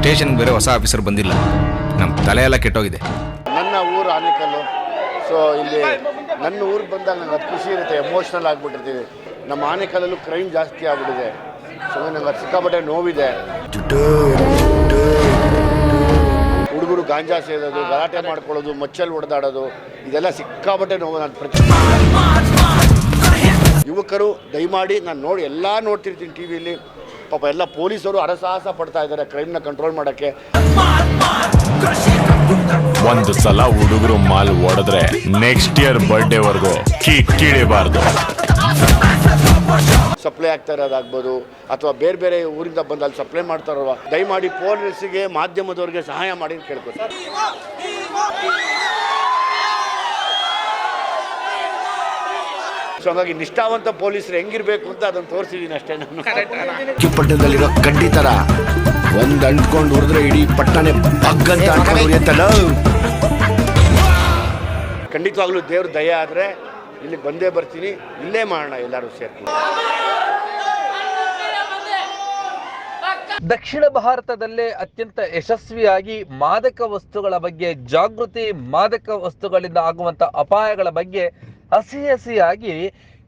ಸ್ಟೇಷನ್ಗೆ ಬೇರೆ ಹೊಸ ಆಫೀಸರ್ ಬಂದಿಲ್ಲ. ನಮ್ಮ ತಲೆ ಎಲ್ಲ ಕೆಟ್ಟೋಗಿದೆ. ನನ್ನ ಊರು ಆನೇಕಲ್ಲು. ಸೊ ಇಲ್ಲಿ ನನ್ನ ಊರಿಗೆ ಬಂದಾಗ ನಂಗೆ ಅದು ಖುಷಿ ಇರುತ್ತೆ ಎಮೋಷ್ನಲ್ ಆಗಿಬಿಟ್ಟಿರ್ತೀವಿ. ನಮ್ಮ ಆನೇಕಲ್ಲಲ್ಲೂ ಕ್ರೈಮ್ ಜಾಸ್ತಿ ಆಗ್ಬಿಟ್ಟಿದೆ. ಸೊ ನಂಗೆ ಅದು ಸಿಕ್ಕಾಪಟ್ಟೆ ನೋವಿದೆ. ಹುಡುಗರು ಗಾಂಜಾ ಸೇದೋದು, ಗಲಾಟೆ ಮಾಡ್ಕೊಳ್ಳೋದು ಮಚ್ಚಲ್ಲಿ ಹೊಡೆದಾಡೋದು ಇದೆಲ್ಲ ಸಿಕ್ಕಾಪಟ್ಟೆ ನೋವು ನಾನು ಪ್ರತಿ ಯುವಕರು, ದಯಮಾಡಿ ನಾನು ನೋಡಿ ಎಲ್ಲ ನೋಡ್ತಿರ್ತೀನಿ ಟಿ ವಿಲಿ ಪಾಪ ಎಲ್ಲ ಪೊಲೀಸರು ಅರಸಾಹಸ ಪಡ್ತಾ ಇದ್ದಾರೆ ಕ್ರೈಮ್ನ ಕಂಟ್ರೋಲ್ ಮಾಡೋಕ್ಕೆ. ಒಂದು ಸಲ ಹುಡುಗರು ಮಾಲ್ ಹೊಡೆದ್ರೆ ನೆಕ್ಸ್ಟ್ ಇಯರ್ ಬರ್ಡೇ ವರ್ಗು ಕೀಳಿಬಾರ್ದು. ಸಪ್ಲೈ ಆಗ್ತಾ ಇರೋದಾಗ್ಬೋದು ಅಥವಾ ಬೇರೆ ಬೇರೆ ಊರಿಂದ ಬಂದು ಅಲ್ಲಿ ಸಪ್ಲೈ ಮಾಡ್ತಾರಲ್ವ ದಯಮಾಡಿ ಪೊಲೀಸಿಗೆ ಮಾಧ್ಯಮದವ್ರಿಗೆ ಸಹಾಯ ಮಾಡಿ ಅಂತ ಸೊ ಹಾಗಾಗಿ ನಿಷ್ಠಾವಂತ ಪೊಲೀಸರು ಹೆಂಗಿರ್ಬೇಕು ಅಂತ ಅದನ್ನು ತೋರಿಸಿದ್ದೀನಿ ಅಷ್ಟೇ ನಾನು. ಪಟ್ಟಣದಲ್ಲಿರೋ ಕಡ್ಡಿ ಒಂದು ಒಂದ್ ಅಂಟ್ಕೊಂಡು ಹೊಡೆದ್ರೆ ಇಡೀ ಪಟ್ಟಣೆ ಬಗ್ಗಂತ ಖಂಡಿತವಾಗ್ಲೂ ದೇವ್ರ ದಯ ಆದರೆ ಇಲ್ಲಿ ಬಂದೇ ಬರ್ತೀನಿ ಇಲ್ಲೇ ಮಾಡೋಣ ಎಲ್ಲರೂ ಸೇರ್ಕೊಂಡು. ದಕ್ಷಿಣ ಭಾರತದಲ್ಲೇ ಅತ್ಯಂತ ಯಶಸ್ವಿಯಾಗಿ ಮಾದಕ ವಸ್ತುಗಳ ಬಗ್ಗೆ ಜಾಗೃತಿ ಮಾದಕ ವಸ್ತುಗಳಿಂದ ಆಗುವಂತ ಅಪಾಯಗಳ ಬಗ್ಗೆ ಹಸಿ ಹಸಿಯಾಗಿ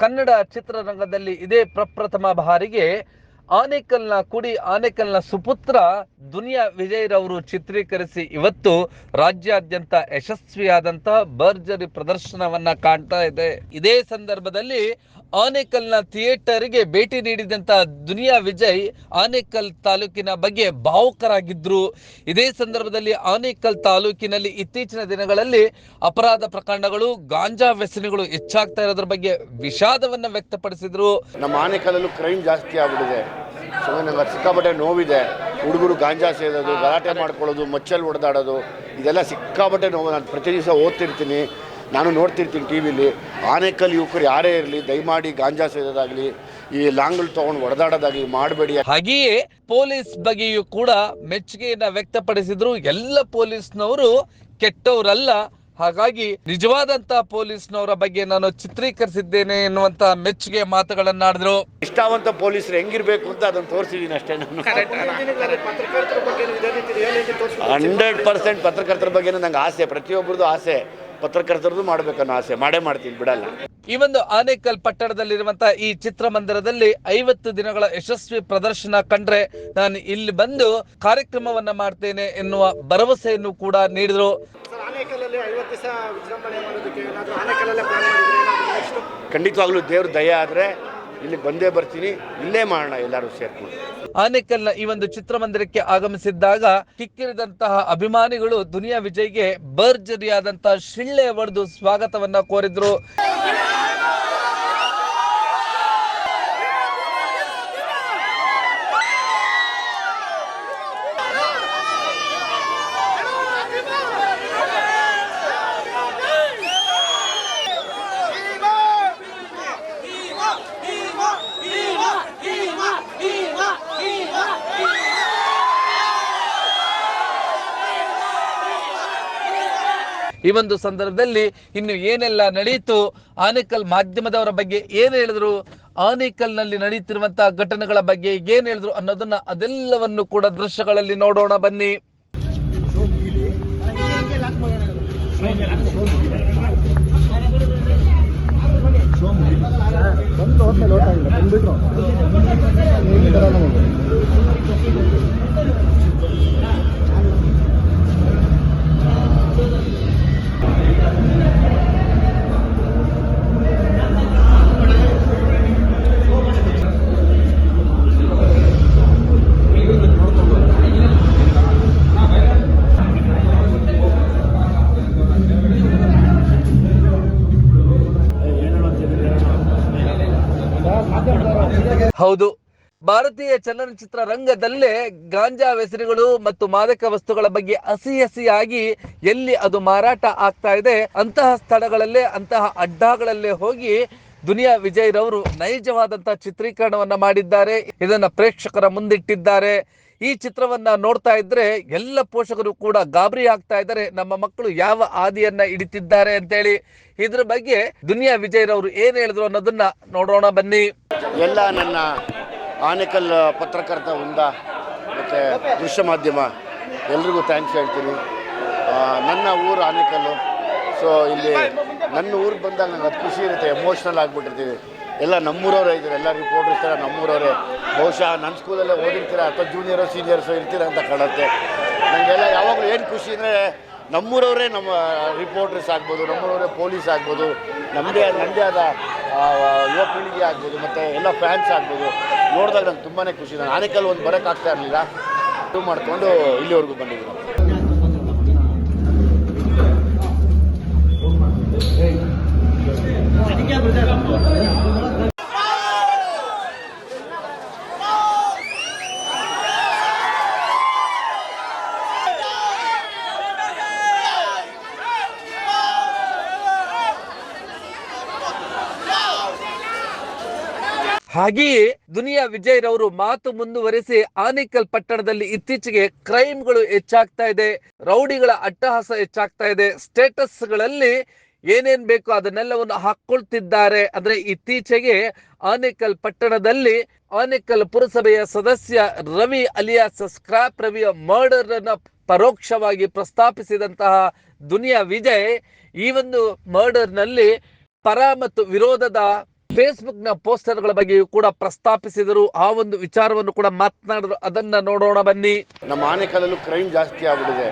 ಕನ್ನಡ ಚಿತ್ರರಂಗದಲ್ಲಿ ಇದೇ ಪ್ರಪ್ರಥಮ ಬಾರಿಗೆ ಆನೇಕಲ್ನ ಕುಡಿ ಆನೇಕಲ್ನ ಸುಪುತ್ರ ದುನಿಯಾ ವಿಜಯ್ರವರು ಚಿತ್ರೀಕರಿಸಿ ಇವತ್ತು ರಾಜ್ಯಾದ್ಯಂತ ಯಶಸ್ವಿಯಾದಂತಹ ಭರ್ಜರಿ ಪ್ರದರ್ಶನವನ್ನ ಕಾಣ್ತಾ ಇದೆ. ಇದೇ ಸಂದರ್ಭದಲ್ಲಿ ಆನೇಕಲ್ನ ಥಿಯೇಟರ್ಗೆ ಭೇಟಿ ನೀಡಿದಂತ ದುನಿಯಾ ವಿಜಯ್ ಆನೇಕಲ್ ತಾಲೂಕಿನ ಬಗ್ಗೆ ಭಾವುಕರಾಗಿದ್ರು. ಇದೇ ಸಂದರ್ಭದಲ್ಲಿ ಆನೇಕಲ್ ತಾಲೂಕಿನಲ್ಲಿ ಇತ್ತೀಚಿನ ದಿನಗಳಲ್ಲಿ ಅಪರಾಧ ಪ್ರಕರಣಗಳು, ಗಾಂಜಾ ವ್ಯಸನಿಗಳು ಹೆಚ್ಚಾಗ್ತಾ ಇರೋದ್ರ ಬಗ್ಗೆ ವಿಷಾದವನ್ನ ವ್ಯಕ್ತಪಡಿಸಿದ್ರು. ನಮ್ಮ ಆನೇಕಲ್ಲೂ ಕ್ರೈಮ್ ಜಾಸ್ತಿ ಆಗ್ಬಿಟ್ಟಿದೆ. ಸಿಕ್ಕಾಪಟ್ಟೆ ನೋವಿದೆ. ಹುಡುಗರು ಗಾಂಜಾ ಸೇದೋದು, ಗಲಾಟೆ ಮಾಡ್ಕೊಳ್ಳೋದು ಮಚ್ಚಲ್ಲಿ ಹೊಡೆದಾಡೋದು, ಇದೆಲ್ಲ ಸಿಕ್ಕಾಪಟ್ಟೆ ನೋವು. ನಾನು ಪ್ರತಿ ದಿವಸ ಓದ್ತಿರ್ತೀನಿ. ನಾನು ನೋಡ್ತಿರ್ತೀನಿ ಟಿ ವಿಲಿ. ಆನೆಕಲ್ ಯುವಕರು ಯಾರೇ ಇರಲಿ ದಯಮಾಡಿ ಗಾಂಜಾ ಸೇದೋದಾಗಲಿ ಈ ಲಾಂಗ್ಗಳು ತಗೊಂಡು ಹೊಡೆದಾಡೋದಾಗಲಿ ಮಾಡಬೇಡಿ. ಹಾಗೆಯೇ ಪೊಲೀಸ್ ಬಗ್ಗೆಯೂ ಕೂಡ ಮೆಚ್ಚುಗೆಯನ್ನ ವ್ಯಕ್ತಪಡಿಸಿದ್ರು. ಎಲ್ಲ ಪೊಲೀಸ್ನವರು ಕೆಟ್ಟವರಲ್ಲ. ಹಾಗಾಗಿ ನಿಜವಾದಂತ ಪೊಲೀಸ್ನವರ ಬಗ್ಗೆ ನಾನು ಚಿತ್ರೀಕರಿಸಿದ್ದೇನೆ ಎನ್ನುವಂತ ಮೆಚ್ಚುಗೆ ಮಾತುಗಳನ್ನಾಡಿದ್ರು ಇಷ್ಟಾವಂತ ಪೊಲೀಸರು ಹೆಂಗಿರ್ಬೇಕು ಅಂತ ಅದನ್ನು ತೋರಿಸಿದ್ದೀನಿ ಅಷ್ಟೇ ನಾನು. ಹಂಡ್ರೆಡ್ ಪರ್ಸೆಂಟ್ ಪತ್ರಕರ್ತರ ಬಗ್ಗೆ ನಂಗೆ ಆಸೆ ಪ್ರತಿಯೊಬ್ಬರದು ಆಸೆ. ಪತ್ರಕರ್ತರದ್ದು ಮಾಡ್ಬೇಕನ್ನೋ ಆಸೆ. ಮಾಡೇ ಮಾಡ್ತೀನಿ ಬಿಡಲ್ಲ. ಈ ಒಂದು ಆನೇಕಲ್ ಪಟ್ಟಣದಲ್ಲಿರುವಂತಹ ಈ ಚಿತ್ರಮಂದಿರದಲ್ಲಿ ಐವತ್ತು ದಿನಗಳ ಯಶಸ್ವಿ ಪ್ರದರ್ಶನ ಕಂಡ್ರೆ ನಾನು ಇಲ್ಲಿ ಬಂದು ಕಾರ್ಯಕ್ರಮವನ್ನ ಮಾಡ್ತೇನೆ ಎನ್ನುವ ಭರವಸೆಯನ್ನು ಕೂಡ ನೀಡಿದ್ರು. ಖಂಡಿತವಾಗ್ಲೂ ದೇವ್ರ ದಯ ಆದರೆ ಇಲ್ಲಿ ಬಂದೇ ಬರ್ತೀನಿ, ಇಲ್ಲೇ ಮಾಡೋಣ ಎಲ್ಲರೂ ಸೇರ್ಕೊಂಡು. ಆನೇಕಲ್ನ ಈ ಒಂದು ಚಿತ್ರಮಂದಿರಕ್ಕೆ ಆಗಮಿಸಿದ್ದಾಗ ಕಿಕ್ಕಿರಿದಂತಹ ಅಭಿಮಾನಿಗಳು ದುನಿಯಾ ವಿಜಯ್ಗೆ ಭರ್ಜರಿಯಾದಂತಹ ಶಿಳ್ಳೆ ಒಡೆದು ಸ್ವಾಗತವನ್ನ ಕೋರಿದ್ರು. ಈ ಒಂದು ಸಂದರ್ಭದಲ್ಲಿ ಇನ್ನು ಏನೆಲ್ಲ ನಡೆಯಿತು ಆನೇಕಲ್ ಮಾಧ್ಯಮದವರ ಬಗ್ಗೆ ಏನು ಹೇಳಿದ್ರು? ಆನೇಕಲ್ನಲ್ಲಿ ನಡೆಯುತ್ತಿರುವಂತಹ ಘಟನೆಗಳ ಬಗ್ಗೆ ಏನ್ ಹೇಳಿದ್ರು ಅನ್ನೋದನ್ನ ಅದೆಲ್ಲವನ್ನು ಕೂಡ ದೃಶ್ಯಗಳಲ್ಲಿ ನೋಡೋಣ ಬನ್ನಿ. ಭಾರತೀಯ ಚಲನಚಿತ್ರ ರಂಗದಲ್ಲೇ ಗಾಂಜಾ ವ್ಯಸನಿಗಳು ಮತ್ತು ಮಾದಕ ವಸ್ತುಗಳ ಬಗ್ಗೆ ಹಸಿ ಹಸಿಯಾಗಿ ಎಲ್ಲಿ ಅದು ಮಾರಾಟ ಆಗ್ತಾ ಇದೆ, ಅಂತಹ ಸ್ಥಳಗಳಲ್ಲೇ, ಅಂತಹ ಅಡ್ಡಾಗಳಲ್ಲೇ ಹೋಗಿ ದುನಿಯಾ ವಿಜಯ್ ರವರು ನೈಜವಾದಂತಹ ಚಿತ್ರೀಕರಣವನ್ನ ಮಾಡಿದ್ದಾರೆ, ಇದನ್ನ ಪ್ರೇಕ್ಷಕರ ಮುಂದಿಟ್ಟಿದ್ದಾರೆ. ಈ ಚಿತ್ರವನ್ನ ನೋಡ್ತಾ ಇದ್ರೆ ಎಲ್ಲ ಪೋಷಕರು ಕೂಡ ಗಾಬರಿ ಆಗ್ತಾ ಇದ್ದಾರೆ. ನಮ್ಮ ಮಕ್ಕಳು ಯಾವ ಹಾದಿಯನ್ನ ಹಿಡಿತಿದ್ದಾರೆ ಅಂತೇಳಿ. ಇದ್ರ ಬಗ್ಗೆ ದುನಿಯಾ ವಿಜಯ್ ರವರು ಏನ್ ಹೇಳಿದ್ರು ಅನ್ನೋದನ್ನ ನೋಡೋಣ ಬನ್ನಿ. ಎಲ್ಲ ನನ್ನ ಆನೆಕಲ್ ಪತ್ರಕರ್ತ ವೃಂದ, ಮತ್ತು ದೃಶ್ಯ ಮಾಧ್ಯಮ, ಎಲ್ರಿಗೂ ಥ್ಯಾಂಕ್ಸ್ ಹೇಳ್ತೀನಿ. ನನ್ನ ಊರು ಆನೇಕಲ್ಲು. ಸೊ ಇಲ್ಲಿ ನನ್ನ ಊರಿಗೆ ಬಂದಾಗ ನಂಗೆ ಅದು ಖುಷಿ ಇರುತ್ತೆ ಎಮೋಷ್ನಲ್ ಆಗಿಬಿಟ್ಟಿರ್ತೀವಿ. ಎಲ್ಲ ನಮ್ಮೂರವರೇ ಇದ್ದಾರೆ ಎಲ್ಲ ರಿಪೋರ್ಟರ್ಸ್ ಥರ ನಮ್ಮೂರವರೇ. ಬಹುಶಃ ನನ್ನ ಸ್ಕೂಲಲ್ಲೇ ಓದಿರ್ತೀರ ಅಥವಾ ಜೂನಿಯರು ಸೀನಿಯರ್ಸು ಇರ್ತೀರ ಅಂತ ಕಾಣುತ್ತೆ. ನನಗೆಲ್ಲ ಯಾವಾಗಲೂ ಏನು ಖುಷಿ ಅಂದರೆ ನಮ್ಮೂರವರೇ ನಮ್ಮ ರಿಪೋರ್ಟರ್ಸ್ ಆಗ್ಬೋದು, ನಮ್ಮೂರವರೇ ಪೊಲೀಸ್ ಆಗ್ಬೋದು. ನಮ್ಮದೇ ನಮ್ಮದೇ ಆದ ಯುವ ಪೀಳಿಗೆ ಆಗ್ಬೋದು, ಮತ್ತು ಎಲ್ಲ ಫ್ಯಾನ್ಸ್ ಆಗ್ಬೋದು, ನೋಡಿದಾಗ ನಂಗೆ ತುಂಬಾ ಖುಷಿ. ನಾನು ಆನೇಕಲ್ ಒಂದು ಬರೋಕ್ಕಾಗ್ತಾ ಇರಲಿಲ್ಲ. ಇದು ಮಾಡಿಕೊಂಡು ಇಲ್ಲಿವರೆಗೂ ಬಂದಿದ್ದೀನಿ. ಹಾಗೆಯೇ ದುನಿಯಾ ವಿಜಯ್ ರವರು ಮಾತು ಮುಂದುವರೆಸಿ ಆನೇಕಲ್ ಪಟ್ಟಣದಲ್ಲಿ ಇತ್ತೀಚೆಗೆ ಕ್ರೈಮ್ಗಳು ಹೆಚ್ಚಾಗ್ತಾ ಇದೆ, ರೌಡಿಗಳ ಅಟ್ಟಹಾಸ ಹೆಚ್ಚಾಗ್ತಾ ಇದೆ ಸ್ಟೇಟಸ್ಗಳಲ್ಲಿ ಏನೇನ್ ಬೇಕು ಅದನ್ನೆಲ್ಲವನ್ನು ಹಾಕೊಳ್ತಿದ್ದಾರೆ. ಅಂದ್ರೆ ಇತ್ತೀಚೆಗೆ ಆನೇಕಲ್ ಪಟ್ಟಣದಲ್ಲಿ ಆನೇಕಲ್ ಪುರಸಭೆಯ ಸದಸ್ಯ ರವಿ ಅಲಿಯಾಸ್, ಸ್ಕ್ರಾಪ್ ರವಿಯ ಮರ್ಡರ್ ಅನ್ನ ಪರೋಕ್ಷವಾಗಿ ಪ್ರಸ್ತಾಪಿಸಿದಂತಹ ದುನಿಯಾ ವಿಜಯ್ ಈ ಒಂದು ಮರ್ಡರ್ನಲ್ಲಿ ಪರ ಮತ್ತು ವಿರೋಧದ ಫೇಸ್ಬುಕ್ನ ಪೋಸ್ಟರ್ಗಳ ಬಗ್ಗೆಯೂ ಕೂಡ ಪ್ರಸ್ತಾಪಿಸಿದರು. ಆ ಒಂದು ವಿಚಾರವನ್ನು ಕೂಡ ಮಾತನಾಡಿದ್ರು. ಅದನ್ನ ನೋಡೋಣ ಬನ್ನಿ. ನಮ್ಮ ಆನೆಕಲ್ಲಲ್ಲೂ ಕ್ರೈಮ್ ಜಾಸ್ತಿ ಆಗ್ಬಿಟ್ಟಿದೆ.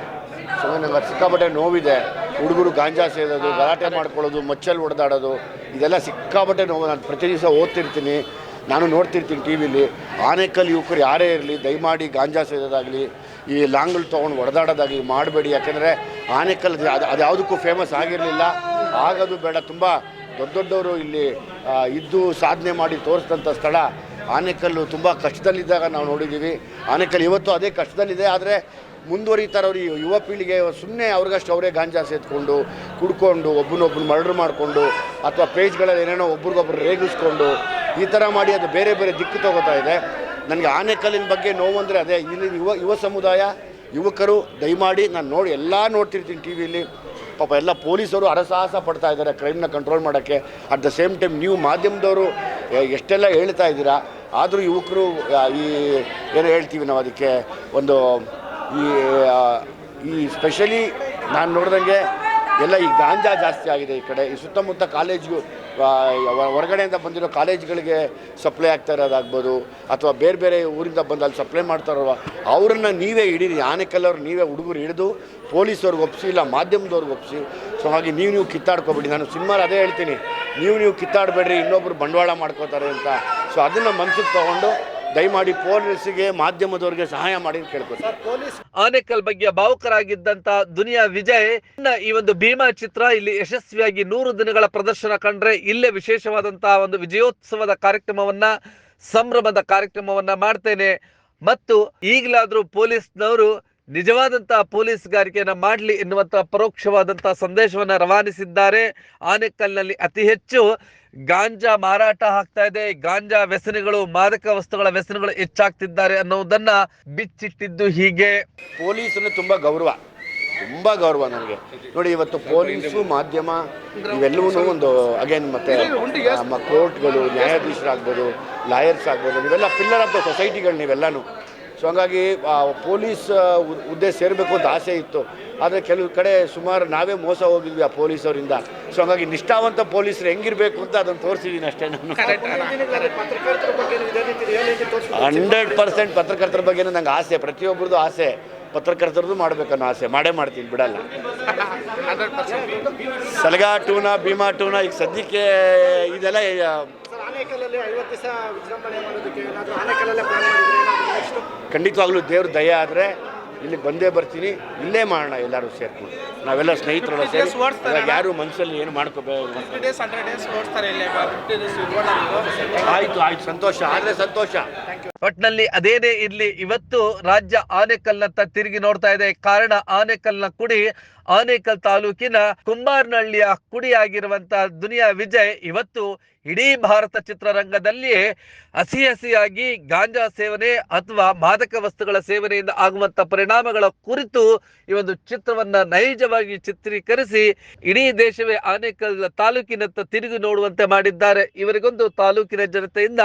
ನಂಗೆ ಸಿಕ್ಕಾಪಟ್ಟೆ ನೋವಿದೆ. ಹುಡುಗರು ಗಾಂಜಾ ಸೇದೋದು, ಗಲಾಟೆ ಮಾಡ್ಕೊಳ್ಳೋದು ಮಚ್ಚಲ್ಲಿ ಹೊಡೆದಾಡೋದು ಇದೆಲ್ಲ ಸಿಕ್ಕಾಪಟ್ಟೆ ನೋವು. ನಾನು ಪ್ರತಿ ದಿವಸ ಓದ್ತಿರ್ತೀನಿ. ನಾನು ನೋಡ್ತಿರ್ತೀನಿ ಟಿ ವಿಲಿ. ಆನೆಕಲ್ ಯುವಕರು ಯಾರೇ ಇರಲಿ, ದಯಮಾಡಿ ಗಾಂಜಾ ಸೇದೋದಾಗಲಿ, ಈ ಲಾಂಗಲ್ ತೊಗೊಂಡು ಹೊಡೆದಾಡೋದಾಗಲಿ ಮಾಡಬೇಡಿ. ಯಾಕೆಂದರೆ ಆನೆಕಲ್ ಅದು ಅದು ಯಾವುದಕ್ಕೂ ಫೇಮಸ್ ಆಗಿರಲಿಲ್ಲ. ಆಗೋದು ಬೇಡ. ತುಂಬ ದೊಡ್ಡ ದೊಡ್ಡವರು ಇಲ್ಲಿ ಇದ್ದು ಸಾಧನೆ ಮಾಡಿ ತೋರಿಸಿದಂಥ ಸ್ಥಳ ಆನೆಕಲ್ಲು ತುಂಬ ಕಷ್ಟದಲ್ಲಿದ್ದಾಗ ನಾವು ನೋಡಿದ್ದೀವಿ. ಆನೆಕಲ್ಲು ಇವತ್ತು ಅದೇ ಕಷ್ಟದಲ್ಲಿದೆ, ಆದರೆ ಮುಂದುವರಿತಾರೆ ಅವರು ಯುವ ಪೀಳಿಗೆ ಸುಮ್ಮನೆ ಅವ್ರಿಗಷ್ಟು ಅವರೇ ಗಾಂಜಾ ಸೇತ್ಕೊಂಡು ಕುಡ್ಕೊಂಡು ಒಬ್ಬನೊಬ್ಬನ ಮರ್ಡರ್ ಮಾಡಿಕೊಂಡು, ಅಥವಾ ಪೇಜ್ಗಳಲ್ಲಿ ಏನೇನೋ ಒಬ್ರಿಗೊಬ್ರು ರೇಗಿಸ್ಕೊಂಡು ಈ ಥರ ಮಾಡಿ ಅದು ಬೇರೆ ಬೇರೆ ದಿಕ್ಕು ತಗೋತಾ ಇದೆ. ನನಗೆ ಆನೆಕಲ್ಲಿನ ಬಗ್ಗೆ ನೋವು ಅಂದರೆ ಅದೇ, ಇಲ್ಲಿ ಯುವ ಯುವ ಸಮುದಾಯ, ಯುವಕರು ದಯಮಾಡಿ ನಾನು ನೋಡಿ ಎಲ್ಲ ನೋಡ್ತಿರ್ತೀನಿ ಟಿ ವಿಲಿ. ಪಾಪ ಎಲ್ಲ ಪೊಲೀಸರು ಹರಸಾಹಸ ಪಡ್ತಾ ಇದ್ದಾರೆ ಕ್ರೈಮ್ನ ಕಂಟ್ರೋಲ್ ಮಾಡೋಕ್ಕೆ. ಅಟ್ ದ ಸೇಮ್ ಟೈಮ್ ನೀವು ಮಾಧ್ಯಮದವರು ಎಷ್ಟೆಲ್ಲ ಹೇಳ್ತಾ ಇದ್ದೀರಾ, ಆದರೂ ಯುವಕರು ಈ, ಏನು ಹೇಳ್ತೀವಿ ನಾವು ಅದಕ್ಕೆ, ಒಂದು, ಈ ಈ ಸ್ಪೆಷಲಿ ನಾನು ನೋಡ್ದಂಗೆ ಎಲ್ಲ ಈ ಗಾಂಜಾ ಜಾಸ್ತಿ ಆಗಿದೆ ಈ ಕಡೆ. ಈ ಸುತ್ತಮುತ್ತ ಕಾಲೇಜು ಹೊರಗಡೆಯಿಂದ ಬಂದಿರೋ ಕಾಲೇಜ್ಗಳಿಗೆ ಸಪ್ಲೈ ಆಗ್ತಾ ಇರೋದಾಗ್ಬೋದು, ಅಥವಾ ಬೇರೆ ಬೇರೆ ಊರಿಂದ ಬಂದು ಅಲ್ಲಿ ಸಪ್ಲೈ ಮಾಡ್ತಾರಲ್ವ ಅವರನ್ನು ನೀವೇ ಹಿಡೀರಿ. ಆನೆಕಲ್ಲವ್ರು ನೀವೇ ಹುಡುಗರು ಹಿಡಿದು ಪೊಲೀಸವ್ರಿಗೆ ಒಪ್ಪಿಸಿ ಇಲ್ಲ ಮಾಧ್ಯಮದವ್ರಿಗೆ ಒಪ್ಪಿಸಿ ಸೊ ಹಾಗೆ ನೀವು ನೀವು ಕಿತ್ತಾಡ್ಕೊಬೇಡಿ. ನಾನು ಸಿನಿಮಾಲ್ ಅದೇ ಹೇಳ್ತೀನಿ. ನೀವು ನೀವು ಕಿತ್ತಾಡಬೇಡ್ರಿ. ಇನ್ನೊಬ್ರು ಬಂಡವಾಳ ಮಾಡ್ಕೋತಾರೆ ಅಂತ. ಸೊ ಅದನ್ನು ಮನ್ಸಿಗೆ ತೊಗೊಂಡು ದಯಮಾಡಿ ಪೊಲೀಸ್ಗೆ ಮಾಧ್ಯಮದವರಿಗೆ ಸಹಾಯ ಮಾಡಿ ಪೊಲೀಸ್ ಆನೇಕಲ್ ಬಗ್ಗೆ ಭಾವುಕರಾಗಿದ್ದಂತ ದುನಿಯಾ ವಿಜಯ್ ಇನ್ನ ಈ ಒಂದು ಭೀಮಾ ಚಿತ್ರ ಇಲ್ಲಿ ಯಶಸ್ವಿಯಾಗಿ ನೂರು ದಿನಗಳ ಪ್ರದರ್ಶನ ಕಂಡ್ರೆ ಇಲ್ಲೇ ವಿಶೇಷವಾದಂತ ಒಂದು ವಿಜಯೋತ್ಸವದ ಕಾರ್ಯಕ್ರಮವನ್ನ ಸಂಭ್ರಮದ ಕಾರ್ಯಕ್ರಮವನ್ನ ಮಾಡ್ತೇನೆ. ಮತ್ತು ಈಗಲಾದ್ರೂ ಪೊಲೀಸ್ನವರು ನಿಜವಾದಂತಹ ಪೊಲೀಸ್ಗಾರಿಕೆಯನ್ನ ಮಾಡಲಿ ಎನ್ನುವಂತಹ ಪರೋಕ್ಷವಾದಂತಹ ಸಂದೇಶವನ್ನ ರವಾನಿಸಿದ್ದಾರೆ. ಆನೇಕಲ್ನಲ್ಲಿ ಅತಿ ಹೆಚ್ಚು ಗಾಂಜಾ ಮಾರಾಟ ಆಗ್ತಾ ಇದೆ. ಗಾಂಜಾ ವ್ಯಸನಗಳು, ಮಾದಕ ವಸ್ತುಗಳ ವ್ಯಸನಗಳು ಹೆಚ್ಚಾಗ್ತಿದ್ದಾರೆ ಅನ್ನೋದನ್ನ ಬಿಚ್ಚಿಟ್ಟಿದ್ದು ಹೀಗೆ. ಪೊಲೀಸನ್ನು ತುಂಬಾ ಗೌರವ. ತುಂಬಾ ಗೌರವ ನನಗೆ ನೋಡಿ, ಇವತ್ತು ಪೊಲೀಸು, ಮಾಧ್ಯಮ ಇವೆಲ್ಲವೂ ಒಂದು ಅಗೇನ್ ಮತ್ತೆ, ನಮ್ಮ ಕೋರ್ಟ್ಗಳು, ನ್ಯಾಯಾಧೀಶರಾಗ್ಬೋದು ಲಾಯರ್ಸ್ ಆಗ್ಬೋದು ಇವೆಲ್ಲ ಪಿಲ್ಲರ್ ಆಫ್ ದ ಸೊಸೈಟಿಗಳು ನೀವೆಲ್ಲನೂ. ಸೊ ಹಂಗಾಗಿ ಪೊಲೀಸ್ ಹುದ್ದೆ ಸೇರಬೇಕು ಅಂತ ಆಸೆ ಇತ್ತು. ಆದರೆ ಕೆಲವು ಕಡೆ ಸುಮಾರು ನಾವೇ ಮೋಸ ಹೋಗಿದ್ವಿ ಆ ಪೊಲೀಸವರಿಂದ ಸೊ ಹಂಗಾಗಿ ನಿಷ್ಠಾವಂತ ಪೊಲೀಸರು ಹೆಂಗಿರಬೇಕು ಅಂತ ಅದನ್ನು ತೋರಿಸಿದ್ದೀನಿ ಅಷ್ಟೇ ನಾನು. ಹಂಡ್ರೆಡ್ ಪರ್ಸೆಂಟ್ ಪತ್ರಕರ್ತರ ಬಗ್ಗೆ ನಂಗೆ ಆಸೆ ಪ್ರತಿಯೊಬ್ಬರದ್ದು ಆಸೆ. ಪತ್ರಕರ್ತರದ್ದು ಮಾಡಬೇಕನ್ನೋ ಆಸೆ. ಮಾಡೇ ಮಾಡ್ತೀನಿ ಬಿಡಲ್ಲ. ಸಲಗಾ ಟೂನ ಭೀಮಾ ಟೂನ ಈಗ ಸದ್ಯಕ್ಕೆ ಇದೆಲ್ಲ ಆನೇಕಲ್ಲಲ್ಲಿ ಐವತ್ತು ದಿವಸ ವಿಜೃಂಭಣೆ ಮಾಡೋದಕ್ಕೆ ಏನಾದರೂ ಆನೇಕಲ್ಲಲ್ಲೇ ಪ್ಲಾನ್ ಮಾಡಿದ್ರೆ ಖಂಡಿತವಾಗ್ಲೂ ದೇವ್ರ ದಯ ಆದ್ರೆ ಇಲ್ಲಿ ಬಂದೇ ಬರ್ತೀನಿ ಇಲ್ಲೇ ಮಾಡೋಣ ಎಲ್ಲರೂ ಸೇರ್ಕೊಂಡು. ನಾವೆಲ್ಲ ಸ್ನೇಹಿತರೆಲ್ಲ ಸೇರಿ ಯಾರು ಮನಸ್ಸಲ್ಲಿ ಏನು ಮಾಡ್ಕೋಬೇಕು ಆಯಿತು ಆಯ್ತು ಸಂತೋಷ ಆದ್ರೆ ಸಂತೋಷ. ಒಟ್ನಲ್ಲಿ ಅದೇನೇ ಇರ್ಲಿ, ಇವತ್ತು ರಾಜ್ಯ ಆನೇಕಲ್ನತ್ತ ತಿರುಗಿ ನೋಡ್ತಾ ಇದೆ. ಕಾರಣ ಆನೆಕಲ್ನ ಕುಡಿ, ಆನೇಕಲ್ ತಾಲೂಕಿನ ಕುಂಬಾರ್ನಹಳ್ಳಿಯ ಕುಡಿಯಾಗಿರುವಂತ ದುನಿಯಾ ವಿಜಯ್ ಇವತ್ತು ಇಡೀ ಭಾರತ ಚಿತ್ರರಂಗದಲ್ಲಿಯೇ ಹಸಿ ಹಸಿಯಾಗಿ ಗಾಂಜಾ ಸೇವನೆ ಅಥವಾ ಮಾದಕ ವಸ್ತುಗಳ ಸೇವನೆಯಿಂದ ಆಗುವಂತ ಪರಿಣಾಮಗಳ ಕುರಿತು ಈ ಒಂದು ಚಿತ್ರವನ್ನ ನೈಜವಾಗಿ ಚಿತ್ರೀಕರಿಸಿ ಇಡೀ ದೇಶವೇ ಆನೇಕಲ್ ತಾಲೂಕಿನತ್ತ ತಿರುಗಿ ನೋಡುವಂತೆ ಮಾಡಿದ್ದಾರೆ. ಇವರಿಗೊಂದು ತಾಲೂಕಿನ ಜನತೆಯಿಂದ